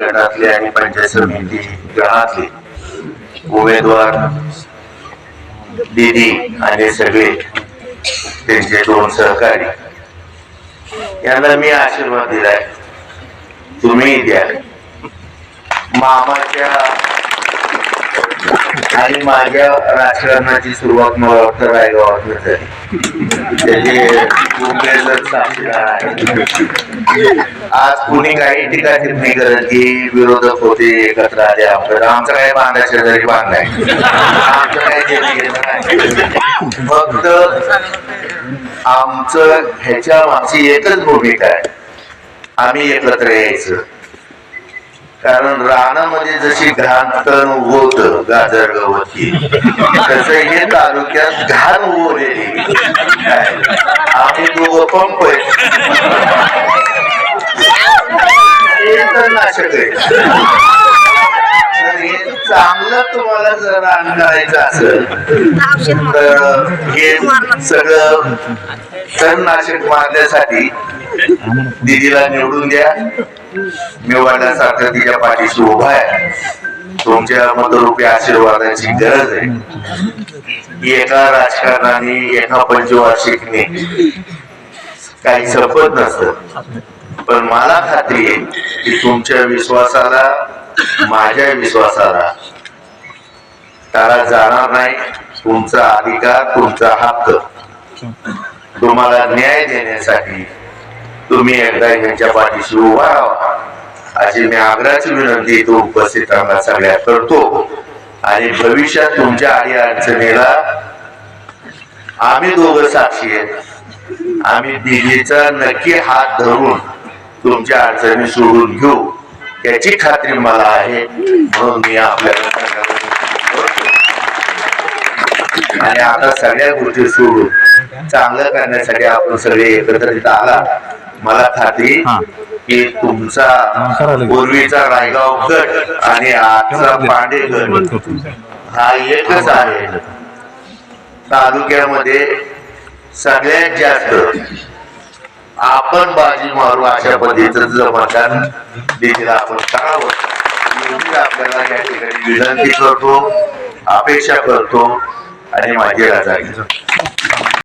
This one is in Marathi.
गटातले आणि पंचायत समिती गणातले उमेदवार दिदी आणि सगळे त्यांचे दोन सहकारी. यांना मी आशीर्वाद दिलाय. तुम्ही द्या मामाच्या आणि माझ्या राजकारणाची सुरुवात मला वाटतं रायगावातून झाली त्याचे आज कुणी काही टीका टिप्पणी करत की विरोधक होते एकत्र आले आपल्याला आमचं काय बांधा शेजारी बांधाय आमचं काय फक्त आमचं ह्याच्या मागची एकच भूमिका आहे. आम्ही एकत्र यायचं. कारण रानामध्ये जशी घाण तण उगवतं गाजर गवती तस हे तालुक्यात घाण उगवलेली आहे. आम्ही दोघं पंप हे नाशक आहे. हे चांगलं तुम्हाला जर रान करायचं असेल तर हे सगळं तणनाशक मारण्यासाठी दिदीला निवडून द्या. मी वाटल्यासारखं तिच्या पाठीशी उभा आहे. तुमच्या मतरूपी आशीर्वादाची गरज आहे. एका राजकारणाने एका पंचवार्षिकने काही संपत नसत. पण मला खात्री आहे की तुमच्या विश्वासाला माझ्या विश्वासाला त्याला जाणार नाही. तुमचा अधिकार तुमचा हक्क. तुम्हाला न्याय देण्यासाठी तुम्ही एकदा यांच्या पाठीशी उभा राहा. अशी मी आग्रहाची विनंती इथं उपस्थितांना सगळ्या करतो. आणि भविष्यात तुमच्या अडी अडचणीला आम्ही दोघं साक्षी आहेत. आम्ही दिल्लीचा नक्की हात धरून तुमच्या अडचणी सोडून घेऊ. याची खात्री मला आहे. म्हणून मी आपल्याला आणि आता सगळ्या गोष्टी सोडून चांगलं करण्यासाठी आपण सगळे एकत्रित आला मला खात्री हा. की तुमचा करायला. पूर्वीचा रायगाव गट आणि आजचा पांडे गट. हा एकच आहे. तालुक्यामध्ये सगळ्यात जास्त आपण बाजी मारू अशा पद्धतीचं जर मतदान देखील आपण करावं एवढी आपल्याला या ठिकाणी विनंती करतो अपेक्षा करतो आणि माझी रजा घेतो